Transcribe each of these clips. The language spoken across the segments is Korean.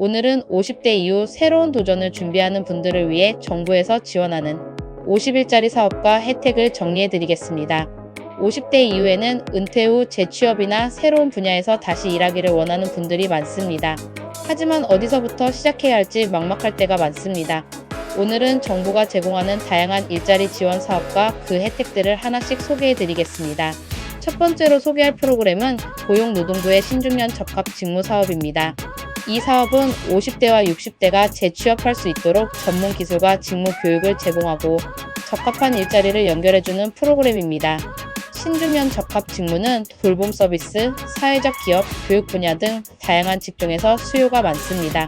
오늘은 50대 이후 새로운 도전을 준비하는 분들을 위해 정부에서 지원하는 50일짜리 사업과 혜택을 정리해 드리겠습니다. 50대 이후에는 은퇴 후 재취업이나 새로운 분야에서 다시 일하기를 원하는 분들이 많습니다. 하지만 어디서부터 시작해야 할지 막막할 때가 많습니다. 오늘은 정부가 제공하는 다양한 일자리 지원 사업과 그 혜택들을 하나씩 소개해 드리겠습니다. 첫 번째로 소개할 프로그램은 고용노동부의 신중년 적합 직무 사업입니다. 이 사업은 50대와 60대가 재취업할 수 있도록 전문 기술과 직무 교육을 제공하고 적합한 일자리를 연결해주는 프로그램입니다. 신중년 적합 직무는 돌봄 서비스, 사회적 기업, 교육 분야 등 다양한 직종에서 수요가 많습니다.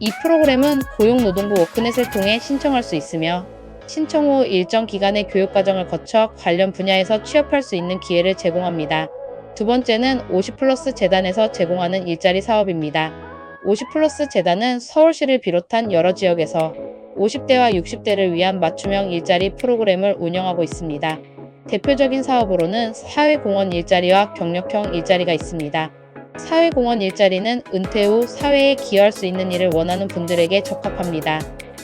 이 프로그램은 고용노동부 워크넷을 통해 신청할 수 있으며 신청 후 일정 기간의 교육 과정을 거쳐 관련 분야에서 취업할 수 있는 기회를 제공합니다. 두 번째는 50플러스 재단에서 제공하는 일자리 사업입니다. 50 플러스 재단은 서울시를 비롯한 여러 지역에서 50대와 60대를 위한 맞춤형 일자리 프로그램을 운영하고 있습니다. 대표적인 사업으로는 사회공헌 일자리와 경력형 일자리가 있습니다. 사회공헌 일자리는 은퇴 후 사회에 기여할 수 있는 일을 원하는 분들에게 적합합니다.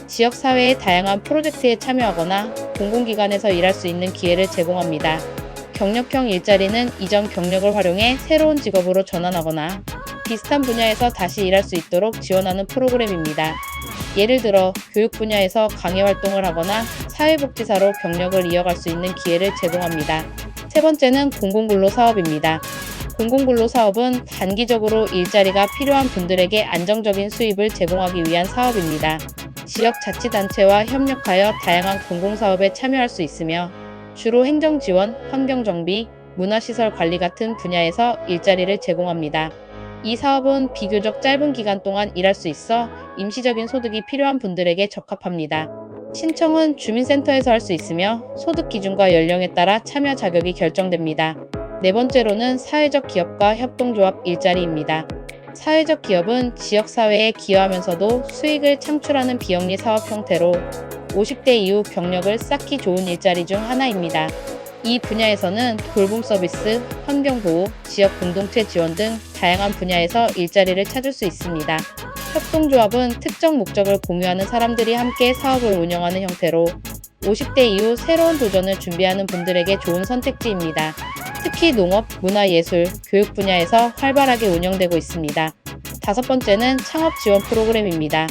지역 사회의 다양한 프로젝트에 참여하거나 공공기관에서 일할 수 있는 기회를 제공합니다. 경력형 일자리는 이전 경력을 활용해 새로운 직업으로 전환하거나 비슷한 분야에서 다시 일할 수 있도록 지원하는 프로그램입니다. 예를 들어 교육 분야에서 강의 활동을 하거나 사회복지사로 경력을 이어갈 수 있는 기회를 제공합니다. 세 번째는 공공근로 사업입니다. 공공근로 사업은 단기적으로 일자리가 필요한 분들에게 안정적인 수입을 제공하기 위한 사업입니다. 지역 자치단체와 협력하여 다양한 공공사업에 참여할 수 있으며 주로 행정지원, 환경정비, 문화시설 관리 같은 분야에서 일자리를 제공합니다. 이 사업은 비교적 짧은 기간 동안 일할 수 있어 임시적인 소득이 필요한 분들에게 적합합니다. 신청은 주민센터에서 할 수 있으며 소득 기준과 연령에 따라 참여 자격이 결정됩니다. 네 번째로는 사회적 기업과 협동조합 일자리입니다. 사회적 기업은 지역사회에 기여하면서도 수익을 창출하는 비영리 사업 형태로 50대 이후 경력을 쌓기 좋은 일자리 중 하나입니다. 이 분야에서는 돌봄 서비스, 환경보호, 지역 공동체 지원 등 다양한 분야에서 일자리를 찾을 수 있습니다. 협동조합은 특정 목적을 공유하는 사람들이 함께 사업을 운영하는 형태로 50대 이후 새로운 도전을 준비하는 분들에게 좋은 선택지입니다. 특히 농업, 문화예술, 교육 분야에서 활발하게 운영되고 있습니다. 다섯 번째는 창업 지원 프로그램입니다.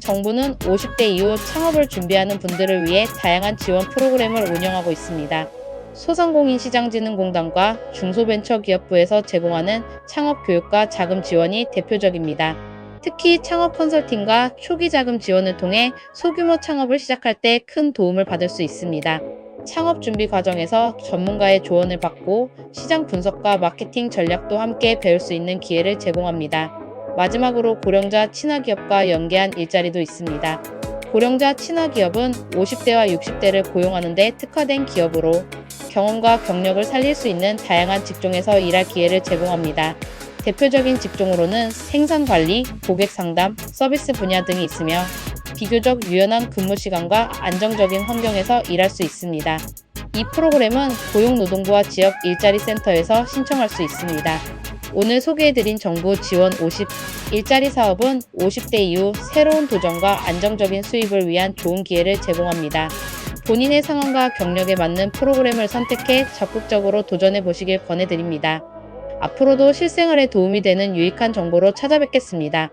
정부는 50대 이후 창업을 준비하는 분들을 위해 다양한 지원 프로그램을 운영하고 있습니다. 소상공인시장진흥공단과 중소벤처기업부에서 제공하는 창업 교육과 자금 지원이 대표적입니다. 특히 창업 컨설팅과 초기 자금 지원을 통해 소규모 창업을 시작할 때 큰 도움을 받을 수 있습니다. 창업 준비 과정에서 전문가의 조언을 받고 시장 분석과 마케팅 전략도 함께 배울 수 있는 기회를 제공합니다. 마지막으로 고령자 친화기업과 연계한 일자리도 있습니다. 고령자 친화기업은 50대와 60대를 고용하는 데 특화된 기업으로 경험과 경력을 살릴 수 있는 다양한 직종에서 일할 기회를 제공합니다. 대표적인 직종으로는 생산 관리, 고객 상담, 서비스 분야 등이 있으며 비교적 유연한 근무 시간과 안정적인 환경에서 일할 수 있습니다. 이 프로그램은 고용노동부와 지역 일자리 센터에서 신청할 수 있습니다. 오늘 소개해드린 정부 지원 50 일자리 사업은 50대 이후 새로운 도전과 안정적인 수입을 위한 좋은 기회를 제공합니다. 본인의 상황과 경력에 맞는 프로그램을 선택해 적극적으로 도전해 보시길 권해드립니다. 앞으로도 실생활에 도움이 되는 유익한 정보로 찾아뵙겠습니다.